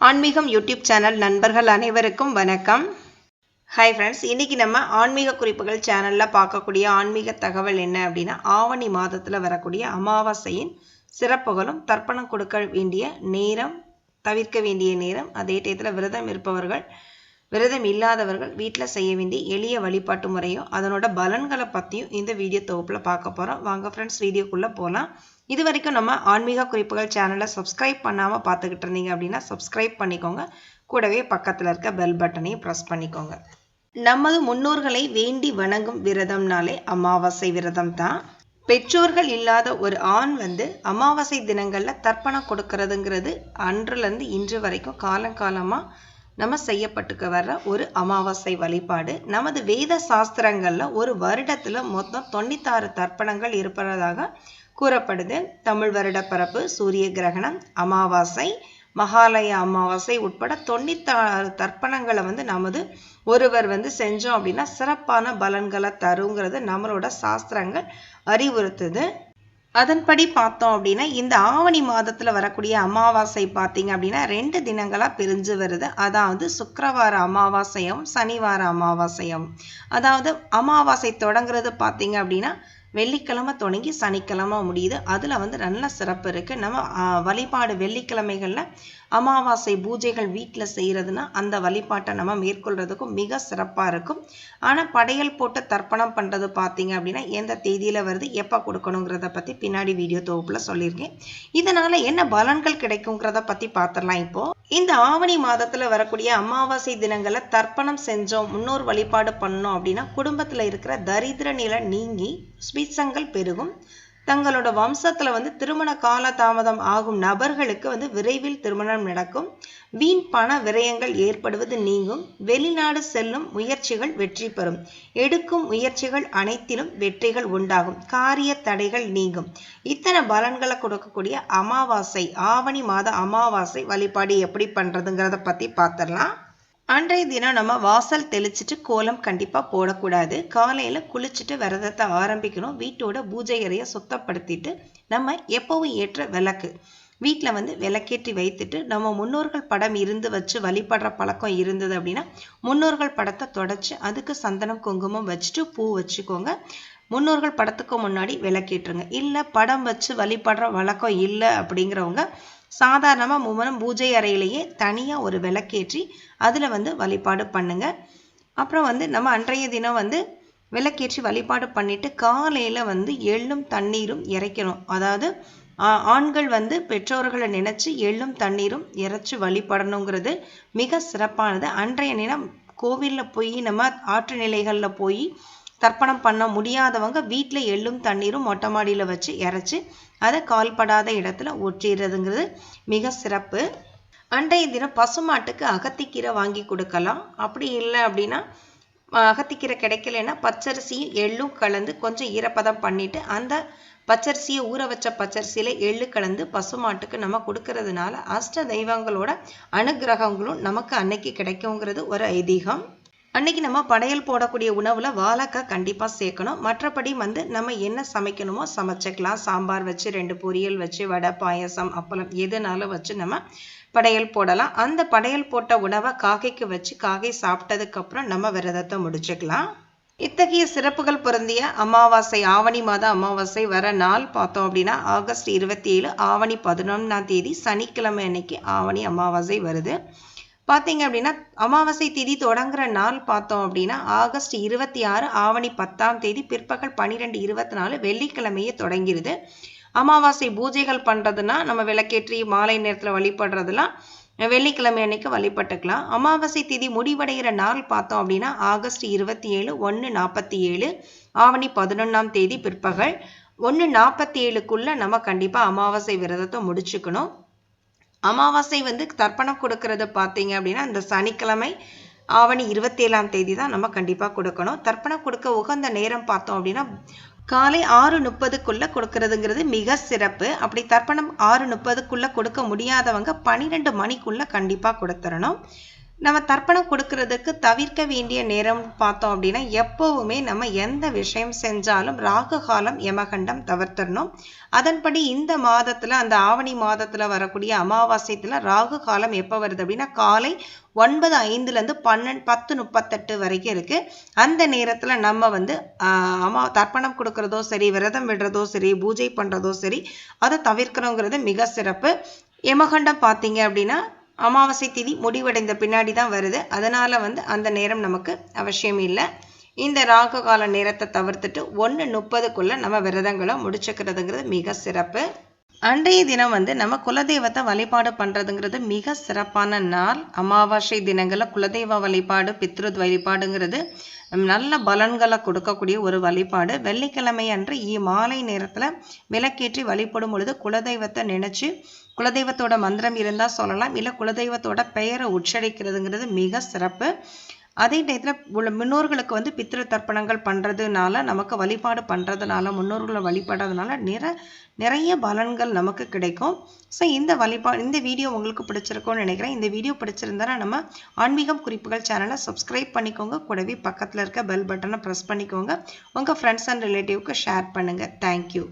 ஆன்மீகம் YouTube channel நண்பர்கள் அனைவருக்கும் வணக்கம். ஹாய் ஃப்ரெண்ட்ஸ் இன்றைக்கி நம்ம ஆன்மீக குறிப்புகள் சேனலில் பார்க்கக்கூடிய ஆன்மீக தகவல் என்ன அப்படின்னா ஆவணி மாதத்தில் வரக்கூடிய அமாவாசையின் சிறப்புகளும் தர்ப்பணம் கொடுக்க வேண்டிய நேரம் தவிர்க்க வேண்டிய நேரம் அதே டயத்தில் விரதம் இருப்பவர்கள் விரதம் இல்லாதவர்கள் வீட்டில் செய்ய வேண்டிய எளிய வழிபாட்டு முறையும் அதனோட பலன்களை பற்றியும் இந்த வீடியோ தொகுப்பில் பார்க்க போகிறோம் வாங்க ஃப்ரெண்ட்ஸ் வீடியோக்குள்ளே போகலாம் இது வரைக்கும் நம்ம ஆன்மீக குறிப்புகள் சேனலை சப்ஸ்கிரைப் பண்ணாமல் பார்த்துக்கிட்டு இருந்தீங்க அப்படின்னா சப்ஸ்கிரைப் பண்ணிக்கோங்க. கூடவே பக்கத்தில் இருக்க பெல் பட்டனையும் ப்ரெஸ் பண்ணிக்கோங்க. நமது முன்னோர்களை வேண்டி வணங்கும் விரதம்னாலே அமாவாசை விரதம் தான். பெற்றோர்கள் இல்லாத ஒரு ஆண் வந்து அமாவாசை தினங்களில் தர்ப்பணம் கொடுக்கறதுங்கிறது அன்றுலேருந்து இன்று வரைக்கும் காலங்காலமாக நம்ம செய்யப்பட்டுக்க வர்ற ஒரு அமாவாசை வழிபாடு. நமது வேத சாஸ்திரங்களில் ஒரு வருடத்தில் மொத்தம் தொண்ணூத்தாறு தர்ப்பணங்கள் இருப்பதாக கூறப்படுது. தமிழ் வருட பரப்பு சூரிய கிரகணம் அமாவாசை மகாலய அமாவாசை உட்பட தொண்ணூத்தாறு தர்ப்பணங்களை வந்து நமது ஒருவர் வந்து செஞ்சோம் அப்படின்னா சிறப்பான பலன்களை தருங்கிறது நம்மளோட சாஸ்திரங்கள் அறிவுறுத்துது. அதன்படி பார்த்தோம் அப்படின்னா இந்த ஆவணி மாதத்தில் வரக்கூடிய அமாவாசை பார்த்தீங்க அப்படின்னா ரெண்டு தினங்களாக பிரிஞ்சு வருது. அதாவது சுக்கரவார அமாவாசையும் சனிவார அமாவாசையும். அதாவது அமாவாசை தொடங்குறது பார்த்தீங்க அப்படின்னா வெள்ளிக்கிழமை தொடங்கி சனிக்கிழமை முடியுது. அதில் வந்து நல்ல சிறப்பு இருக்குது நம்ம வழிபாடு வெள்ளிக்கிழமைகளில் அமாவாசை பூஜைகள் வீட்டில் செய்கிறதுனா அந்த வழிபாட்டை நம்ம மேற்கொள்கிறதுக்கும் மிக சிறப்பாக இருக்கும். ஆனால் படையல் போட்டு தர்ப்பணம் பண்ணுறது பார்த்தீங்க அப்படின்னா எந்த தேதியில் வருது எப்போ கொடுக்கணுங்கிறத பற்றி பின்னாடி வீடியோ தொகுப்பில் சொல்லியிருக்கேன். இதனால் என்ன பலன்கள் கிடைக்குங்கிறத பற்றி பார்த்துடலாம் இப்போது இந்த ஆவணி மாதத்தில் வரக்கூடிய அமாவாசை தினங்களை தர்ப்பணம் செஞ்சோம் முன்னோர் வழிபாடு பண்ணோம் அப்படின்னா குடும்பத்தில் இருக்கிற தரித்திர நிலை நீங்கி ஸ்வீட்சங்கள் பெருகும். தங்களோட வம்சத்தில் வந்து திருமண கால தாமதம் ஆகும் நபர்களுக்கு வந்து விரைவில் திருமணம் நடக்கும். வீண் பண விரயங்கள் ஏற்படுவது நீங்கும். வெளிநாடு செல்லும் முயற்சிகள் வெற்றி பெறும். எடுக்கும் முயற்சிகள் அனைத்திலும் வெற்றிகள் உண்டாகும். காரிய தடைகள் நீங்கும். இத்தனை பலன்களை கொடுக்கக்கூடிய அமாவாசை ஆவணி மாத அமாவாசை வழிபாடு எப்படி பண்ணுறதுங்கிறத பற்றி பார்த்துடலாம் அன்றைய தினம் நம்ம வாசல் தெளிச்சிட்டு கோலம் கண்டிப்பாக போடக்கூடாது. காலையில் குளிச்சுட்டு விரதத்தை ஆரம்பிக்கணும். வீட்டோட பூஜை அறையை சுத்தப்படுத்திட்டு நம்ம எப்பவும் ஏற்ற விளக்கு. வீட்டில் வந்து விளக்கேற்றி வைத்துட்டு நம்ம முன்னோர்கள் படம் இருந்து வச்சு வழிபடுற பழக்கம் இருந்தது அப்படின்னா முன்னோர்கள் படத்தை தொடச்சி அதுக்கு சந்தனம் குங்குமம் வச்சுட்டு பூ வச்சுக்கோங்க. முன்னோர்கள் படத்துக்கு முன்னாடி விளக்கேற்றுங்க. இல்லை படம் வச்சு வழிபடுற வழக்கம் இல்லை அப்படிங்கிறவங்க சாதாரணமாக மும்மரம் பூஜை அறையிலேயே தனியாக ஒரு விளக்கேற்றி அதில் வந்து வழிபாடு பண்ணுங்க. அப்புறம் வந்து நம்ம அன்றைய தினம் வந்து விளக்கேற்றி வழிபாடு பண்ணிட்டு காலையில் வந்து எள்ளும் தண்ணீரும் இறைக்கணும். அதாவது ஆண்கள் வந்து பெற்றோர்களை நினச்சி எள்ளும் தண்ணீரும் இறைச்சி வழிபடணுங்கிறது மிக சிறப்பானது. அன்றைய தினம் கோவிலில் போய் நம்ம ஆற்று நிலைகளில் போய் தர்ப்பணம் பண்ண முடியாதவங்க வீட்டில் எள்ளும் தண்ணீரும் மொட்டை மாடியில் வச்சு இறச்சி அதை கால்படாத இடத்துல ஒற்றிடுறதுங்கிறது மிக சிறப்பு. அண்டைய தினம் பசுமாட்டுக்கு அகத்திக்கீரை வாங்கி கொடுக்கலாம். அப்படி இல்லை அப்படின்னா அகத்திக்கீரை கிடைக்கலன்னா பச்சரிசியும் எள்ளும் கலந்து கொஞ்சம் ஈரப்பதம் பண்ணிட்டு அந்த பச்சரிசியை ஊற வச்ச பச்சரிசியில் எள்ளு கலந்து பசுமாட்டுக்கு நம்ம கொடுக்கறதுனால அஷ்ட தெய்வங்களோட அனுகிரகங்களும் நமக்கு அன்னைக்கு கிடைக்குங்கிறது ஒரு ஐதீகம். அன்னைக்கு நம்ம படையல் போடக்கூடிய உணவில் வாழைக்காய் கண்டிப்பாக சேர்க்கணும். மற்றபடி வந்து நம்ம என்ன சமைக்கணுமோ சமைச்சிக்கலாம். சாம்பார் வச்சு ரெண்டு பொரியல் வச்சு வடை பாயசம் அப்பளம் எதுனாலும் வச்சு நம்ம படையல் போடலாம். அந்த படையல் போட்ட உணவை காகைக்கு வச்சு காகை சாப்பிட்டதுக்கப்புறம் நம்ம விரதத்தை முடிச்சுக்கலாம். இத்தகைய சிறப்புகள் பொருந்திய அமாவாசை ஆவணி மாத அமாவாசை வர நாள் பார்த்தோம் அப்படின்னா ஆகஸ்ட் இருபத்தி ஏழு ஆவணி பதினொன்றாம் தேதி சனிக்கிழமை அன்னைக்கு ஆவணி அமாவாசை வருது. பார்த்தீங்க அப்படின்னா அமாவாசை திதி தொடங்குற நாள் பார்த்தோம் அப்படின்னா ஆகஸ்ட் இருபத்தி ஆறு ஆவணி பத்தாம் தேதி பிற்பகல் பன்னிரெண்டு இருபத்தி நாலு வெள்ளிக்கிழமையே தொடங்கிடுது அமாவாசை பூஜைகள் பண்ணுறதுனா நம்ம விளக்கேற்றி மாலை நேரத்தில் வழிபடுறதுலாம் வெள்ளிக்கிழமை அன்னைக்கு வழிபட்டுக்கலாம். அமாவாசை திதி முடிவடைகிற நாள் பார்த்தோம் அப்படின்னா ஆகஸ்ட் இருபத்தி ஏழு ஒன்று நாற்பத்தி ஏழு ஆவணி பதினொன்றாம் தேதி பிற்பகல் ஒன்று நாற்பத்தி ஏழுக்குள்ளே நம்ம கண்டிப்பாக அமாவாசை விரதத்தை முடிச்சுக்கணும். அமாவாசை வந்து தர்ப்பணம் கொடுக்கறது பார்த்தீங்க அப்படின்னா இந்த சனிக்கிழமை ஆவணி இருபத்தேழாம் தேதி தான் நம்ம கண்டிப்பாக கொடுக்கணும். தர்ப்பணம் கொடுக்க உகந்த நேரம் பார்த்தோம் அப்படின்னா காலை ஆறு முப்பதுக்குள்ளே கொடுக்கறதுங்கிறது மிக சிறப்பு. அப்படி தர்ப்பணம் ஆறு முப்பதுக்குள்ளே கொடுக்க முடியாதவங்க பன்னிரெண்டு மணிக்குள்ளே கண்டிப்பாக கொடுத்துடணும் நம்ம தர்ப்பணம் கொடுக்கறதுக்கு தவிர்க்க வேண்டிய நேரம் பார்த்தோம் அப்படின்னா எப்போவுமே நம்ம எந்த விஷயம் செஞ்சாலும் ராகு காலம் யமகண்டம் தவிர்த்திடணும். அதன்படி இந்த மாதத்தில் அந்த ஆவணி மாதத்தில் வரக்கூடிய அமாவாசையத்தில் ராகு காலம் எப்போ வருது அப்படின்னா காலை ஒன்பது ஐந்துலேருந்து பன்னெண்டு பத்து முப்பத்தெட்டு வரைக்கும் இருக்குது அந்த நேரத்தில் நம்ம வந்து அமா தர்ப்பணம் கொடுக்கறதோ சரி விரதம் விடுறதோ சரி பூஜை பண்ணுறதோ சரி அதை தவிர்க்கிறோங்கிறது மிக சிறப்பு. யமகண்டம் பார்த்தீங்க அப்படின்னா அமாவாசை திதி முடிவடைந்த பின்னாடி தான் வருது. அதனால் வந்து அந்த நேரம் நமக்கு அவசியம் இல்லை. இந்த ராகு கால நேரத்தை தவிர்த்துட்டு ஒன்று முப்பதுக்குள்ளே நம்ம விரதங்களை முடிச்சுக்கிறதுங்கிறது மிக சிறப்பு. அன்றைய தினம் வந்து நம்ம குலதெய்வத்தை வழிபாடு பண்ணுறதுங்கிறது மிக சிறப்பான நாள். அமாவாசை தினங்களில் குலதெய்வ வழிபாடு பித்ருத் வழிபாடுங்கிறது நல்ல பலன்களை கொடுக்கக்கூடிய ஒரு வழிபாடு. வெள்ளிக்கிழமை அன்று மாலை நேரத்தில் விளக்கேற்றி வழிபடும் பொழுது குலதெய்வத்தை நினச்சி குலதெய்வத்தோட மந்திரம் இருந்தால் சொல்லலாம் இல்லை குலதெய்வத்தோட பெயரை உச்சரிக்கிறதுங்கிறது மிக சிறப்பு. அதே டயத்தில் உள்ள முன்னோர்களுக்கு வந்து பித்திரு தர்ப்பணங்கள் பண்ணுறதுனால நமக்கு வழிபாடு பண்ணுறதுனால முன்னோர்களை வழிபடுறதுனால நிற நிறைய பலன்கள் நமக்கு கிடைக்கும். ஸோ இந்த வழிபா இந்த வீடியோ உங்களுக்கு பிடிச்சிருக்கும்னு நினைக்கிறேன். இந்த வீடியோ பிடிச்சிருந்தா நம்ம ஆன்மீகம் குறிப்புகள் சேனலை சப்ஸ்கிரைப் பண்ணிக்கோங்க. கூடவே பக்கத்தில் இருக்க பெல் பட்டனை ப்ரெஸ் பண்ணிக்கோங்க. உங்கள் ஃப்ரெண்ட்ஸ் அண்ட் ரிலேட்டிவ்க்கு ஷேர் பண்ணுங்கள் தேங்க்யூ